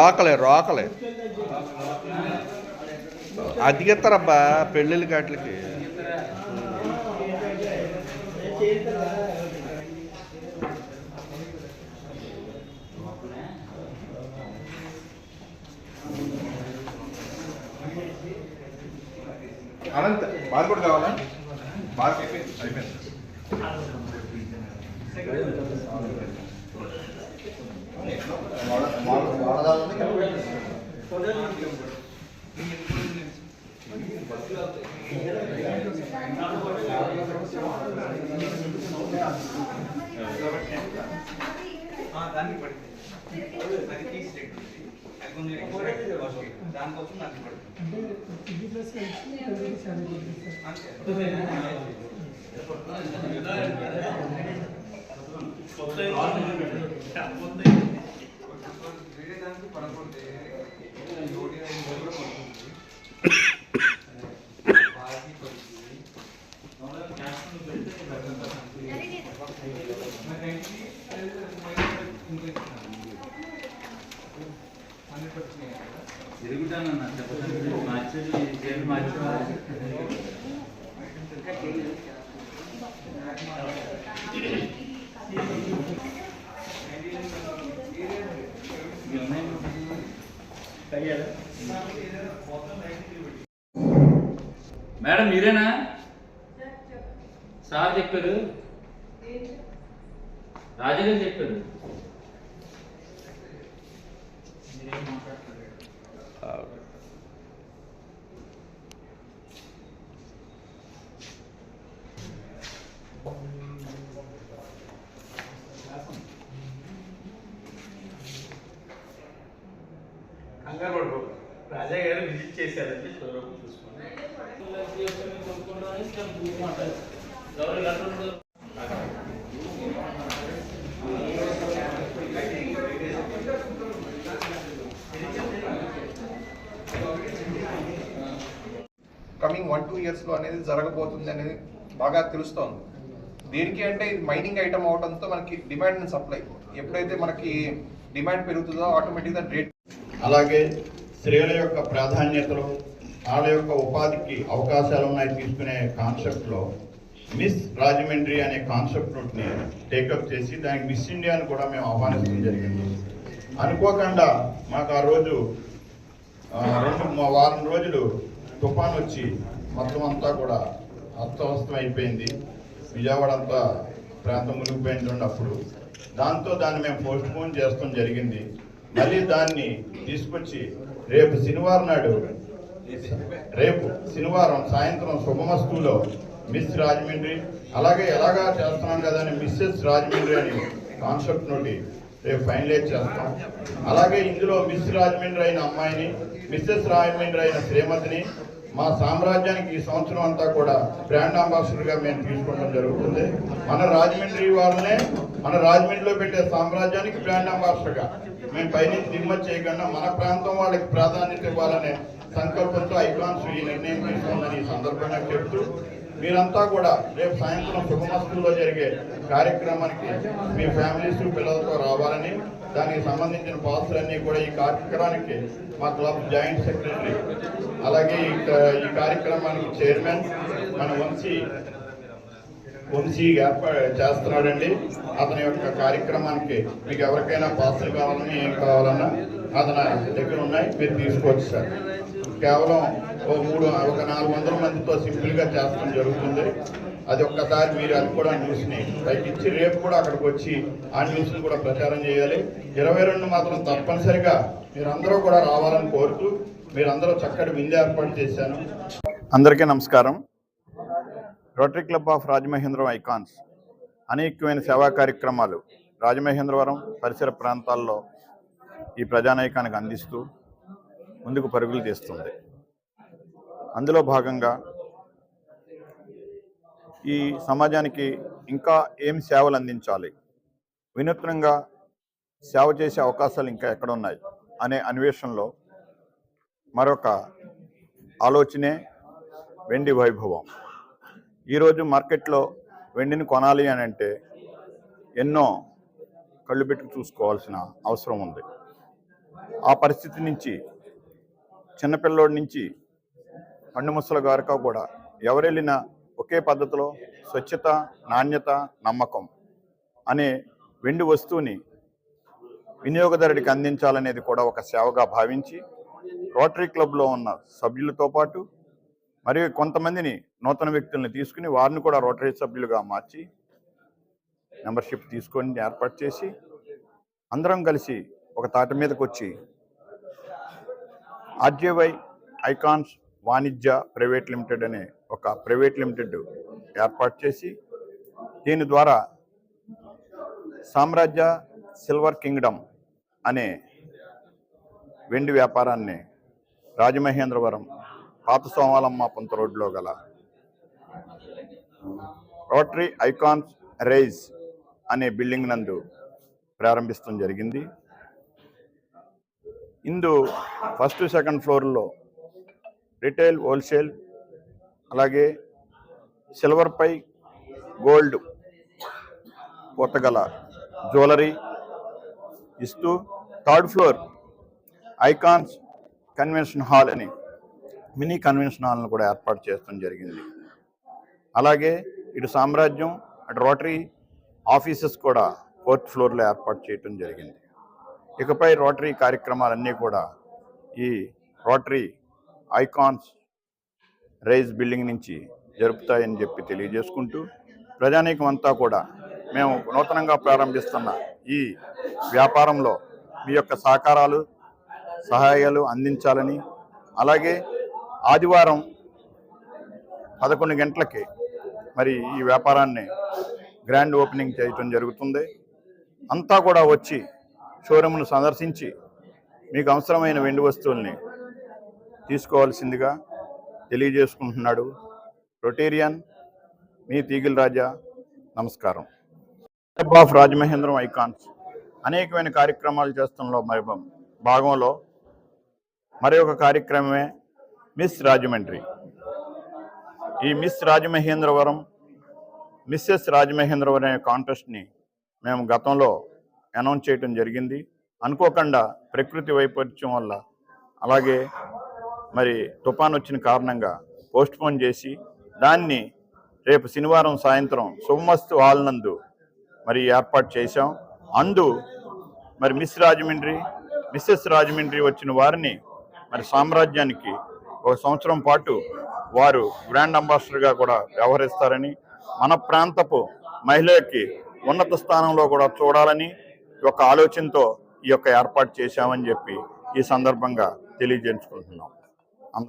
రోకలే రోకలే. అతికిస్తారబ్బా పెళ్ళిళ్ళకి వాటికి అనంత్ బార్కోడ్ కావాలా? బార్క్ అయిపోయింది అయిపోయింది దానికి పడుతుంది అది తీసి అది కొంచెం ఎక్కువ దానికోసం దానికి పడుతుంది అంతే. వేరే దానికి పడకూడదు. సార్ చెప్పారు. రాజగారు చెప్పారు. కంగారు రాజా గారు విజిట్ చేశారంటే షోరూమ్ చూసుకోండి కమింగ్ వన్ టూ ఇయర్స్లో అనేది జరగబోతుంది అనేది బాగా తెలుస్తోంది. దేనికి అంటే ఇది మైనింగ్ ఐటమ్ అవడంతో మనకి డిమాండ్ అండ్ సప్లై ఎప్పుడైతే మనకి డిమాండ్ పెరుగుతుందో ఆటోమేటిక్గా రేట్ అలాగే స్త్రీల యొక్క ప్రాధాన్యతలు వాళ్ళ యొక్క ఉపాధికి అవకాశాలు ఉన్నాయి తీసుకునే కాన్సెప్ట్లో మిస్ రాజమండ్రి అనే కాన్సెప్ట్ నోట్ని టేకప్ చేసి దానికి మిస్ ఇండియాని కూడా మేము ఆహ్వానించడం జరిగింది. అనుకోకుండా మాకు ఆ రోజు రెండు వారం రోజులు తుఫాన్ వచ్చి మొత్తం అంతా కూడా అస్తవ్యస్తం అయిపోయింది. విజయవాడ అంతా ప్రాంతం మునిగిపోయింది అప్పుడు దాంతో దాన్ని మేము పోస్ట్ పోన్ చేస్తాం జరిగింది. మళ్ళీ దాన్ని తీసుకొచ్చి రేపు శనివారం నాడు రేపు శనివారం సాయంత్రం శుభమస్తులో మిస్ రాజమండ్రి. అలాగే ఎలాగా చేస్తున్నాం కదా అని మిస్సెస్ రాజమండ్రి అని కాన్సెప్ట్ నుండి రేపు ఫైనలైజ్ చేస్తాం. అలాగే ఇందులో మిస్ రాజమండ్రి అయిన అమ్మాయిని మిస్సెస్ రాజమండ్రి అయిన శ్రీమతిని మా సామ్రాజ్యానికి ఈ సంవత్సరం అంతా కూడా బ్రాండ్ అంబాసిడర్గా మేము తీసుకోవడం జరుగుతుంది. మన రాజమండ్రి వాళ్ళనే మన రాజమండ్రిలో పెట్టే సామ్రాజ్యానికి బ్రాండ్ అంబాసిడర్గా మేము పైనుంచి దిగుమతి చేయకుండా మన ప్రాంతం వాళ్ళకి ప్రాధాన్యత ఇవ్వాలనే సంకల్పంతో ఐకాన్స్ ఈ నిర్ణయం తీసుకుందని ఈ సందర్భంగా చెప్తూ మీరంతా కూడా రేపు సాయంత్రం శుభమస్తులో జరిగే కార్యక్రమానికి మీ ఫ్యామిలీస్ పిల్లలతో రావాలని దానికి సంబంధించిన పాసులన్నీ కూడా ఈ కార్యక్రమానికి మా క్లబ్ జాయింట్ సెక్రటరీ అలాగే ఈ ఈ కార్యక్రమానికి చైర్మన్ మన వంశీ వంశీ ఏర్పా చేస్తున్నాడండి. అతని యొక్క కార్యక్రమానికి మీకు ఎవరికైనా పాసులు కావాలని ఏం కావాలన్నా అతని దగ్గర ఉన్నాయి మీరు తీసుకోవచ్చు సార్. కేవలం ఓ మూడు ఒక నాలుగు వందల మందితో సింపుల్గా చేస్తాం జరుగుతుంది. అది ఒక్కసారి మీరు అది కూడా న్యూస్ని పైకిచ్చి రేపు కూడా అక్కడికి వచ్చి ఆ న్యూస్ని కూడా ప్రచారం చేయాలి. ఇరవై రెండు మాత్రం తప్పనిసరిగా మీరందరూ కూడా రావాలని కోరుతూ మీరందరూ చక్కటి విందు ఏర్పాటు చేశాను. అందరికీ నమస్కారం. Rotary club of Rajamahendram Icons అనేకమైన సేవా కార్యక్రమాలు రాజమహేంద్రవరం పరిసర ప్రాంతాల్లో ఈ ప్రజానాయకానికి అందిస్తూ ముందుకు పరుగులు తీస్తుంది. అందులో భాగంగా ఈ సమాజానికి ఇంకా ఏం సేవలు అందించాలి? వినూత్నంగా సేవ చేసే అవకాశాలు ఇంకా ఎక్కడ ఉన్నాయి అనే అన్వేషణలో మరొక ఆలోచనే వెండి వైభవం. ఈరోజు మార్కెట్లో వెండిని కొనాలి అని అంటే ఎన్నో కళ్ళు పెట్టి చూసుకోవాల్సిన అవసరం ఉంది. ఆ పరిస్థితి నుంచి చిన్నపిల్లోడి నుంచి పండు ముసలి గారికా కూడా ఎవరెళ్ళినా ఒకే పద్ధతిలో స్వచ్ఛత నాణ్యత నమ్మకం అనే వెండి వస్తువుని వినియోగదారుడికి అందించాలనేది కూడా ఒక సేవగా భావించి రోటరీ క్లబ్లో ఉన్న సభ్యులతో పాటు మరియు కొంతమందిని నూతన వ్యక్తుల్ని తీసుకుని వారిని కూడా రోటరీ సభ్యులుగా మార్చి మెంబర్షిప్ తీసుకొని ఏర్పాటు చేసి అందరం కలిసి ఒక తాటి మీదకి వచ్చి ఆర్జేవై ఐకాన్స్ వాణిజ్య ప్రైవేట్ లిమిటెడ్ అనే ఒక ప్రైవేట్ లిమిటెడ్ ఏర్పాటు చేసి దీని ద్వారా సామ్రాజ్య సిల్వర్ కింగ్డమ్ అనే వెండి వ్యాపారాన్ని రాజమహేంద్రవరం పాత సోమాలమ్మ పంత రోడ్లో గల రోటరీ ఐకాన్స్ రైజ్ అనే బిల్డింగ్ నందు ప్రారంభించడం జరిగింది. ఇందు ఫస్ట్ సెకండ్ ఫ్లోర్లో రిటైల్ హోల్సేల్ అలాగే సిల్వర్పై గోల్డ్ పూతగల జ్యువెలరీ ఇస్తూ third floor Icons convention hall అని మినీ కన్వెన్షన్ హాల్ను కూడా ఏర్పాటు చేయడం జరిగింది. అలాగే ఇటు సామ్రాజ్యం అటు రోటరీ ఆఫీసెస్ కూడా ఫోర్త్ ఫ్లోర్లో ఏర్పాటు చేయటం జరిగింది. ఇకపై రోటరీ కార్యక్రమాలన్నీ కూడా ఈ రోటరీ ఐకాన్స్ రైజ్ బిల్డింగ్ నుంచి జరుపుతాయని చెప్పి తెలియజేసుకుంటూ ప్రజానీకం అంతా కూడా మేము నూతనంగా ప్రారంభిస్తున్న ఈ వ్యాపారంలో మీ యొక్క సహకారాలు సహాయాలు అందించాలని అలాగే ఆదివారం పదకొండు గంటలకి మరి ఈ వ్యాపారాన్ని గ్రాండ్ ఓపెనింగ్ చేయటం జరుగుతుంది. అంతా కూడా వచ్చి షోరూమ్ను సందర్శించి మీకు అవసరమైన వెండి వస్తువుల్ని తీసుకోవాల్సిందిగా తెలియజేసుకుంటున్నాడు. రొటేరియన్ మీ తీగిల్ రాజా నమస్కారం. Club of Rajamahendram Icons. అనేకమైన కార్యక్రమాలు చేస్తున్న మరి భాగంలో మరి ఒక కార్యక్రమమే మిస్ రాజమండ్రి. ఈ మిస్ రాజమహేంద్రవరం మిస్సెస్ రాజమహేంద్రవరం అనే కాంటెస్ట్ని మేము గతంలో అనౌన్స్ చేయటం జరిగింది. అనుకోకుండా ప్రకృతి వైపరీత్యం వల్ల అలాగే మరి తుఫాన్ వచ్చిన కారణంగా పోస్ట్పోన్ చేసి దాన్ని రేపు శనివారం సాయంత్రం శుభమస్తు హాల్ నందు మరి ఏర్పాటు చేశాం. అందు మరి మిస్ రాజమండ్రి మిస్సెస్ రాజమండ్రి వచ్చిన వారిని మరి సామ్రాజ్యానికి ఒక సంవత్సరం పాటు వారు గ్రాండ్ అంబాసిడర్గా కూడా వ్యవహరిస్తారని మన ప్రాంతపు మహిళలకి ఉన్నత స్థానంలో కూడా చూడాలని యొక్క ఆలోచనతో ఈ యొక్క ఏర్పాటు చేశామని చెప్పి ఈ సందర్భంగా తెలియజేసుకుంటున్నాం